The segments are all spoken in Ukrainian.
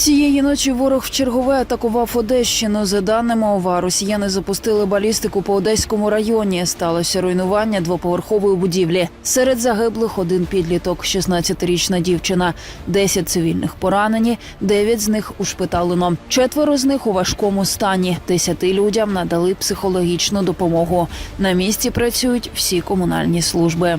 Цієї ночі ворог в чергове атакував Одещину. За даними ОВА, росіяни запустили балістику по Одеському районі. Сталося руйнування двоповерхової будівлі. Серед загиблих один підліток, 16-річна дівчина, 10 цивільних поранені, 9 з них ушпиталено. Четверо з них у важкому стані. 10 людям надали психологічну допомогу. На місці працюють всі комунальні служби.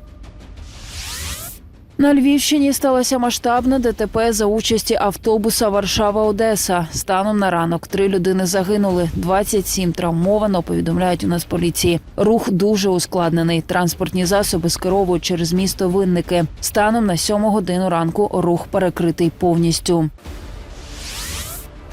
На Львівщині сталося масштабне ДТП за участі автобуса Варшава-Одеса. Станом на ранок три людини загинули, 27 травмовано. Повідомляють у нас поліції. Рух дуже ускладнений. Транспортні засоби скеровують через місто Винники. Станом на 7 годину ранку рух перекритий повністю.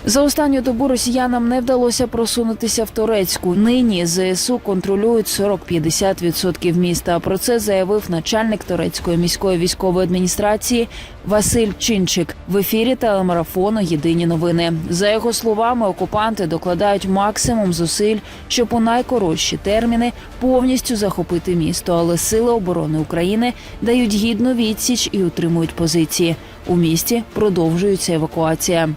За останню добу росіянам не вдалося просунутися в Турецьку. Нині ЗСУ контролюють 40-50% міста. Про це заявив начальник турецької міської військової адміністрації Василь Чинчик в ефірі телемарафону Єдині новини. За його словами, окупанти докладають максимум зусиль, щоб у найкоротші терміни повністю захопити місто. Але сили оборони України дають гідну відсіч і утримують позиції. У місті продовжується евакуація.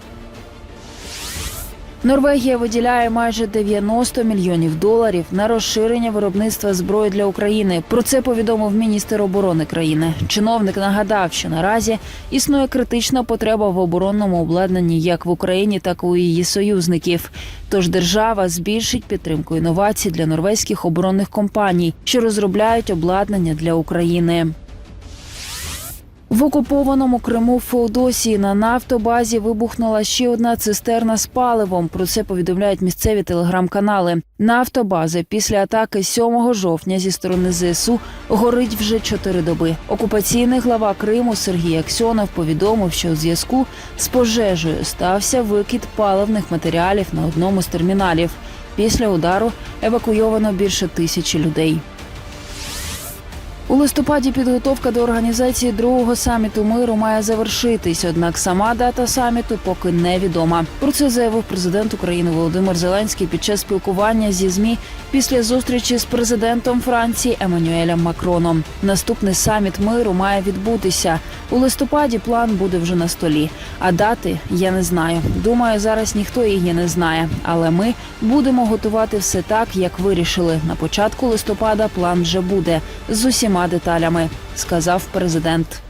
Норвегія виділяє майже 90 мільйонів доларів на розширення виробництва зброї для України. Про це повідомив міністр оборони країни. Чиновник нагадав, що наразі існує критична потреба в оборонному обладнанні як в Україні, так і у її союзників. Тож держава збільшить підтримку інновацій для норвезьких оборонних компаній, що розробляють обладнання для України. В окупованому Криму Феодосії на нафтобазі вибухнула ще одна цистерна з паливом. Про це повідомляють місцеві телеграм-канали. Нафтобаза після атаки 7 жовтня зі сторони ЗСУ горить вже чотири доби. Окупаційний глава Криму Сергій Аксьонов повідомив, що у зв'язку з пожежею стався викид паливних матеріалів на одному з терміналів. Після удару евакуйовано більше тисячі людей. У листопаді підготовка до організації другого саміту миру має завершитись. Однак сама дата саміту поки невідома. Про це заявив президент України Володимир Зеленський під час спілкування зі змі після зустрічі з президентом Франції Еммануелем Макроном. Наступний саміт миру має відбутися у листопаді. План буде вже на столі. А дати я не знаю. Думаю, зараз ніхто її не знає. Але ми будемо готувати все так, як вирішили. На початку листопада план вже буде з усіма деталями, сказав президент.